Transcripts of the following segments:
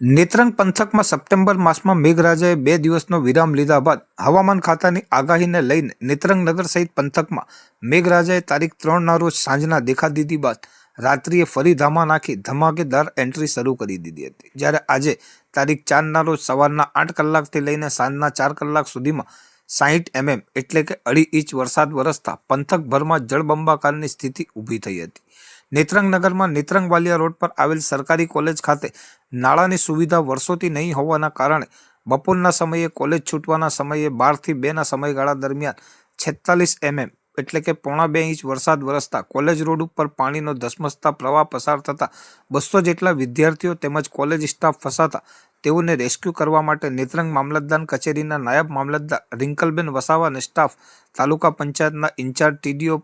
નેત્રંગ પંથકમાં સપ્ટેમ્બર માસમાં મેઘરાજાએ બે દિવસનો વિરામ લીધા બાદ હવામાન ખાતાની આગાહીને લઈને નેત્રંગ નગર સહિત પંથકમાં મેઘરાજાએ તારીખ ત્રણના રોજ સાંજના દેખા દીધી બાદ રાત્રિએ ફરી ધામા નાખી ધમાકેદાર એન્ટ્રી શરૂ કરી દીધી હતી. જ્યારે આજે તારીખ ચારના રોજ સવારના આઠ કલાકથી લઈને સાંજના ચાર કલાક સુધીમાં સાહીઠ એમએમ એટલે કે અઢી ઇંચ વરસાદ વરસતા પંથકભરમાં જળબંબાકારની સ્થિતિ ઊભી થઈ હતી. નેત્રંગ નગરમાં નેત્રંગ વાલિયા રોડ પર આવેલ સરકારી કોલેજ ખાતે નાળાની સુવિધા વર્ષોથી નહીં હોવાના કારણે બપોરના સમયે કોલેજ છૂટવાના સમયે બારથી બેના સમયગાળા દરમિયાન છેતાલીસ એમએમ એટલે કે પોણા બે ઇંચ વરસાદ વરસતા કોલેજ રોડ ઉપર પાણીનો ધસમસતા પ્રવાહ પસાર થતા બસો જેટલા વિદ્યાર્થીઓ તેમજ કોલેજ સ્ટાફ ફસાતા તેઓને રેસ્ક્યુ કરવા માટે નેત્રંગ મામલતદાર કચેરીના નાયબ મામલતદાર રિંકલબેન વસાવા અને સ્ટાફ તાલુકા પંચાયતના ઇન્ચાર્જ ટીડીઓ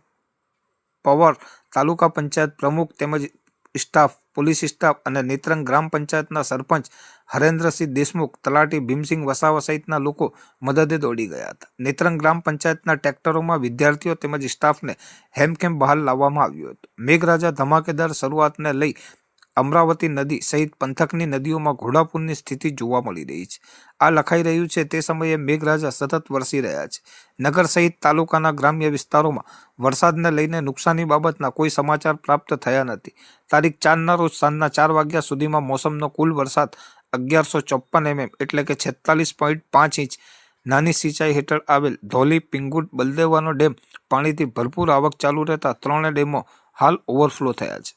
પવર તાલુકા પંચાયત પ્રમુખ તેમજ સ્ટાફ, પોલીસ સ્ટાફ અને નેત્રંગ ગ્રામ પંચાયતના સરપંચ હરેન્દ્રસિંહ દેશમુખ તલાટી ભીમસિંહ વસાવા સહિતના લોકો મદદે દોડી ગયા હતા. નેત્રંગ ગ્રામ પંચાયતના ટ્રેક્ટરોમાં વિદ્યાર્થીઓ તેમજ સ્ટાફને હેમખેમ બહાર લાવવામાં આવ્યો હતો. મેઘરાજા ધમાકેદાર શરૂઆતને લઈ અમરાવતી નદી સહિત પંથકની નદીઓમાં ઘોડાપૂરની સ્થિતિ જોવા મળી રહી છે. આ લખાઈ રહ્યું છે, તે સમયે મેઘરાજા સતત વરસી રહ્યા છે. નગર સહિત તાલુકાના ગ્રામ્ય વિસ્તારોમાં વરસાદને લઈને નુકસાની બાબતના કોઈ સમાચાર પ્રાપ્ત થયા નથી. તારીખ ચારના રોજ સાંજના ચાર વાગ્યા સુધીમાં મોસમનો કુલ વરસાદ અગિયારસો ચોપ્પન એમએમ એટલે કે છેતાલીસ પોઈન્ટ પાંચ ઇંચ નાની સિંચાઈ હેઠળ આવેલ ધોલી પિંગુટ બલદેવાનો ડેમ પાણીથી ભરપૂર આવક ચાલુ રહેતા ત્રણે ડેમો હાલ ઓવરફ્લો થયા છે.